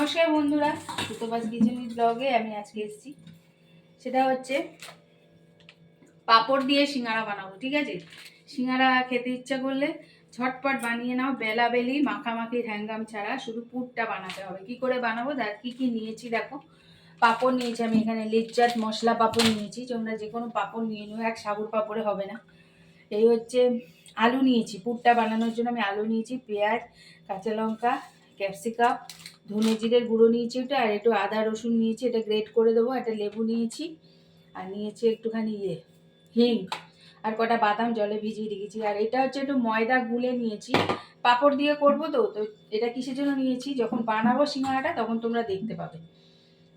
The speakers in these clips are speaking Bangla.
নমস্কার বন্ধুরা সুতোবাস কিচেনি ব্লগে আমি আজকে এসেছি। সেটা হচ্ছে পাপড় দিয়ে সিঙ্গারা বানাবো, ঠিক আছে? সিঙ্গারা খেতে ইচ্ছা করলে ঝটপট বানিয়ে নাও, বেলা বেলি মাখামাখি হ্যাঙ্গাম ছাড়া শুধু পুরটা বানাতে হবে। কি করে বানাবো? দেখ, কী কী নিয়েছি দেখো। পাঁপড় নিয়েছি আমি এখানে লিজ্জাত মশলা পাঁপড় নিয়েছি। তোমরা যে কোনো পাপড় নিয়ে নিও, এক সাবুর পাঁপড়ে হবে না। এই হচ্ছে আলু নিয়েছি। পুরটা বানানোর জন্য আমি আলু নিয়েছি, পেঁয়াজ, কাঁচা লঙ্কা, ক্যাপসিকাম ধনে জিরের গুঁড়ো নিয়েছি ওটা, আর একটু আদা রসুন নিয়েছি, এটা গ্রেট করে দেবো, একটা লেবু নিয়েছি, আর নিয়েছি একটুখানি ইয়ে হিং, আর কটা বাদাম জলে ভিজিয়ে রেখেছি। আর এটা হচ্ছে একটু ময়দা গুলে নিয়েছি। পাঁপড় দিয়ে করব তো তো এটা কিসের জন্য নিয়েছি? যখন বানাবো সিঙ্গাড়াটা, তখন তোমরা দেখতে পাবে।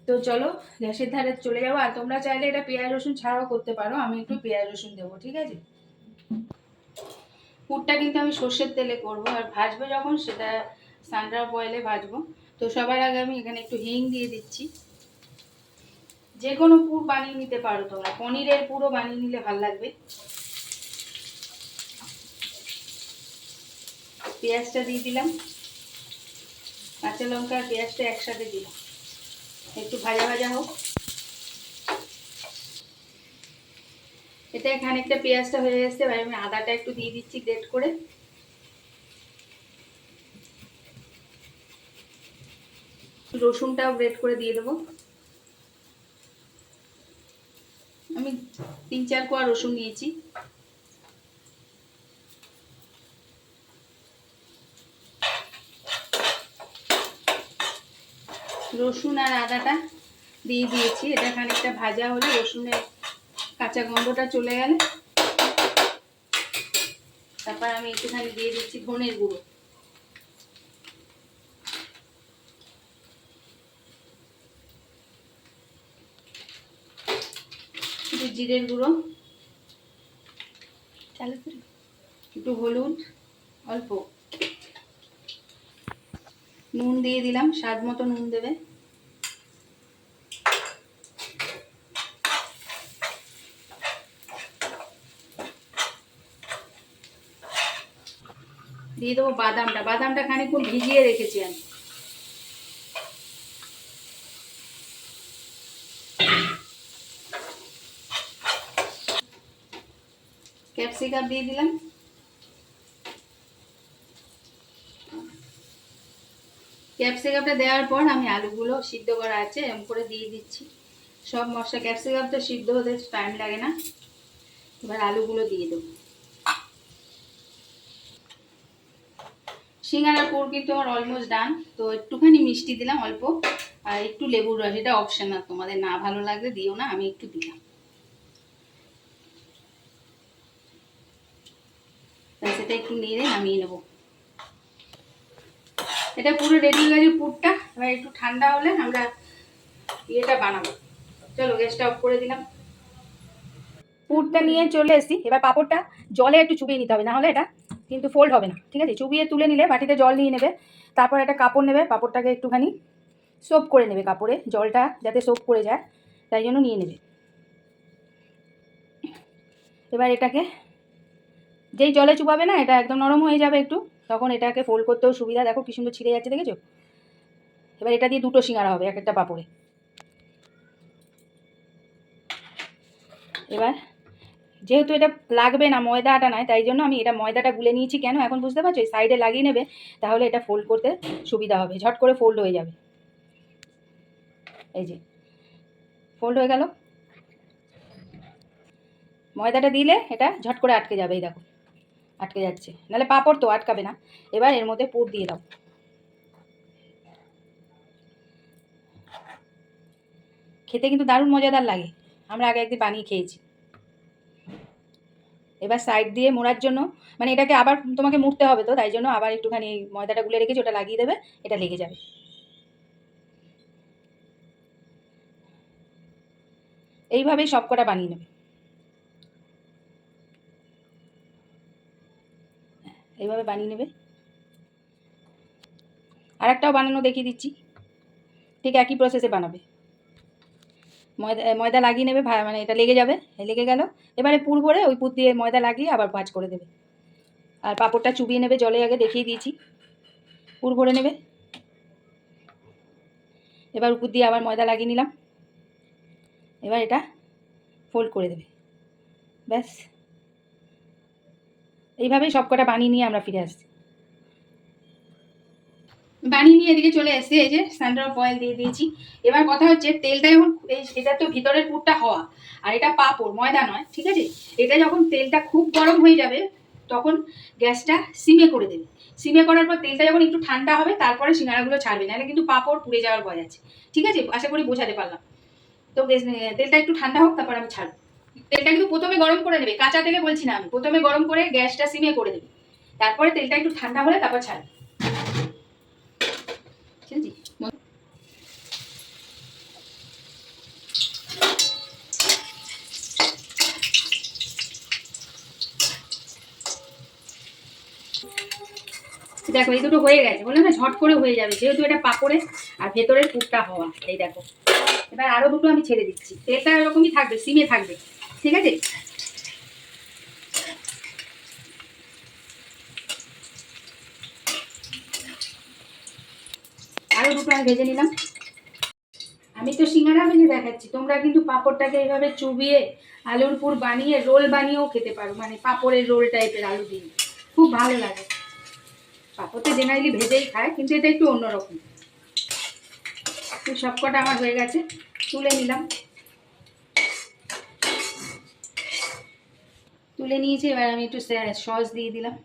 তো চলো, গ্যাসের ধারে চলে যাব, আর তোমরা চাইলে এটা পেঁয়াজ রসুন ছাড়াও করতে পারো, আমি একটু পেঁয়াজ রসুন দেবো, ঠিক আছে? পুরটা কিন্তু আমি সর্ষের তেলে করব, আর ভাজবো যখন, সেটা সানড্রাপ অয়েলে ভাজবো। তো সবার আগে আমি এখানে একটু হিং দিয়ে দিচ্ছি। যে কোনো পুর বানিয়ে নিতে পারো তোমরা। পনিরের পুরো বানিয়ে নিলে ভালো লাগবে। পেঁয়াজটা দিয়ে দিলাম। কাঁচা লঙ্কা আর পেঁয়াজটা একসাথে দিলাম। একটু ভাজা ভাজা হোক। এটা খানিকটা পেঁয়াজটা হয়ে এসছে আমি আদাটা একটু দিয়ে দিচ্ছি গ্রেট করে। রসুনটাও গ্রেট করে দিয়ে দেবো। আমি তিন চার কোয়া রসুন নিয়েছি। রসুন আর আদাটা দিয়ে দিয়েছি। এটা খানিকটা ভাজা হলে রসুনের কাঁচা গন্ধটা চলে গেলে। তারপর আমি একটুখানি দিয়ে দিচ্ছি ধনের গুঁড়ো। জিরের গুঁড়ো। একটু হলুদ অল্প। নুন দিয়ে দিলাম স্বাদ মতো নুন দেবে। দিয়ে দেবো বাদামটা। বাদামটা খানিকক্ষণ ভিজিয়ে রেখেছি আমি। ক্যাপসিকাম দিয়ে দিলাম। ক্যাপসিকামটা দেওয়ার পর আমি আলুগুলো সিদ্ধ করা আছে এরকম করে দিয়ে দিচ্ছি। সব মশলা, ক্যাপসিকাম তো সিদ্ধ হতে টাইম লাগে না। এবার আলুগুলো দিয়ে দেবো। সিঙ্গারার পুর কিন্তু আমার অলমোস্ট ডান তো একটুখানি মিষ্টি দিলাম অল্প, আর একটু লেবুর রস, এটা অপশনাল তোমাদের না ভালো লাগলে দিও না, আমি একটু দিলাম। সেটা একটু নেড়ে নামিয়ে নেব। এটা পুরো রেডি হয়ে গেছে পুরটা। এবার একটু ঠান্ডা হলে আমরা ইয়েটা বানাবো। চলো, গ্যাসটা অফ করে দিলাম। পুরটা নিয়ে চলে এসেছি। এবার পাপড়টা জলে একটু চুবিয়ে নিতে হবে, না হলে এটা কিন্তু ফোল্ড হবে না। ঠিক আছে? চুবিয়ে তুলে নিলে বাটিতে জল নিয়ে নেবে। তারপর একটা কাপড় নেবে, পাপড়টাকে একটুখানি সোপ করে নেবে কাপড়ে। জলটা যাতে সোপ করে যায়, তাই জন্য নিয়ে নেবে। এবার এটাকে যেই জলে চুবাবে না, এটা একদম নরম হয়ে যাবে একটু। তখন এটাকে ফোল্ড করতেও সুবিধা। দেখো কি সুন্দর ছিঁড়ে যাচ্ছে, দেখেছ? এবার এটা দিয়ে দুটো সিঙ্গারা হবে, এক একটা পাপড়ে। এবার যেহেতু এটা লাগবে না ময়দা আটা নয়, তাই জন্য আমি এটা ময়দাটা গুলে নিয়েছি কেন? এখন বুঝতে পারছ? এই সাইডে লাগিয়ে নেবে, তাহলে এটা ফোল্ড করতে সুবিধা হবে। ঝট করে ফোল্ড হয়ে যাবে। এই যে ফোল্ড হয়ে গেল। ময়দাটা দিলে এটা ঝট করে আটকে যাবে, এই দেখো। আটকে যাচ্ছে। নাহলে পাঁপড় তো আটকাবে না। এবার এর মধ্যে পুর দিয়ে দাও। খেতে কিন্তু দারুণ মজাদার লাগে। আমরা আগে একদিন বানিয়ে খেয়েছি। এবার সাইড দিয়ে মোড়ার জন্য মানে এটাকে আবার তোমাকে মুড়তে হবে তো, তাই জন্য আবার একটুখানি ময়দাটা গুলে রেখেছি ওটা লাগিয়ে দেবে, এটা লেগে যাবে। এইভাবেই সব কটা বানিয়ে নেবে। এইভাবে বানিয়ে নেবে। আর একটাও বানানো দেখিয়ে দিচ্ছি। ঠিক একই প্রসেসে বানাবে। ময়দা ময়দা লাগিয়ে নেবে মানে এটা লেগে যাবে, লেগে গেল। এবারে পুর ভরে ওই পুর দিয়ে ময়দা লাগিয়ে আবার ভাজ করে দেবে। আর পাঁপড়টা চুবিয়ে নেবে, জলে আগে দেখিয়ে দিয়েছি। পুর ভরে নেবে। এবার উপর দিয়ে আবার ময়দা লাগিয়ে নিলাম। এবার এটা ফোল্ড করে দেবে। ব্যাস। এইভাবেই সব কটা বানিয়ে নিয়ে আমরা ফিরে আসছি। বানিয়ে নিয়ে এদিকে চলে এসেছি, এই যে সানড্রপ অয়েল দিয়ে দিয়েছি। এবার কথা হচ্ছে, তেলটা যখন এটা তো ভিতরের পুরটা হওয়া, আর এটা পাপড়, ময়দা নয়, ঠিক আছে? এটা যখন তেলটা খুব গরম হয়ে যাবে, তখন গ্যাসটা সিমে করে দেবে। সিমে করার পর তেলটা যখন একটু ঠান্ডা হবে, তারপরে সিঙ্গারাগুলো ছাড়বে, নাহলে কিন্তু পাপড় পুড়ে যাওয়ার ভয় আছে। ঠিক আছে? আশা করি বোঝাতে পারলাম। তো তেলটা একটু ঠান্ডা হোক, তারপর আমি ছাড়বো। তেলটা কিন্তু প্রথমে গরম করে নেবে, কাঁচা তেলে বলছি না আমি। প্রথমে গরম করে গ্যাসটা সিমে করে দেবে তারপরে তেলটা একটু ঠান্ডা হলে তারপর ছাড়বে। দেখো, এই দুটো হয়ে গেছে। বললাম না ঝট করে হয়ে যাবে, যেহেতু এটা পাপড়ে আর ভেতরের পুরটা হওয়া। এই দেখো, এবার আরও দুটো আমি ছেড়ে দিচ্ছি। তেলটা এরকমই থাকবে, সিমে থাকবে। ঠিক আছে? আরও দুটো আমি ভেজে নিলাম। আমি তো সিঙ্গারা ভেজে দেখাচ্ছি। তোমরা কিন্তু পাঁপড়টাকে এইভাবে চুবিয়ে আলুর পুর বানিয়ে, রোল বানিয়েও খেতে পারো। মানে পাঁপড়ের রোল টাইপের আলু দিয়ে। খুব ভালো লাগে। পাঁপড় তো জেনারেলি ভেজেই খায়, কিন্তু এটা একটু অন্যরকম। সবকটা আমার হয়ে গেছে। তুলে নিলাম। তুলে নিয়েছি, এবার আমি একটু সস দিয়ে দিলাম।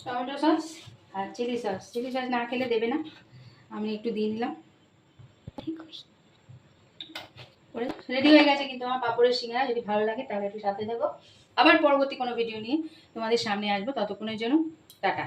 টমেটো সস আর চিলি সস। চিলি সস না খেলে দেবে না। আমি একটু দিয়ে নিলাম রেডি হয়ে গেছে কিন্তু আমার পাপড়ের সিঙ্গারা। যদি ভালো লাগে তাহলে একটু সাথে দেবো আবার পরবর্তী কোনো ভিডিও নিয়ে তোমাদের সামনে আসব। ততক্ষণের জন্য টাটা।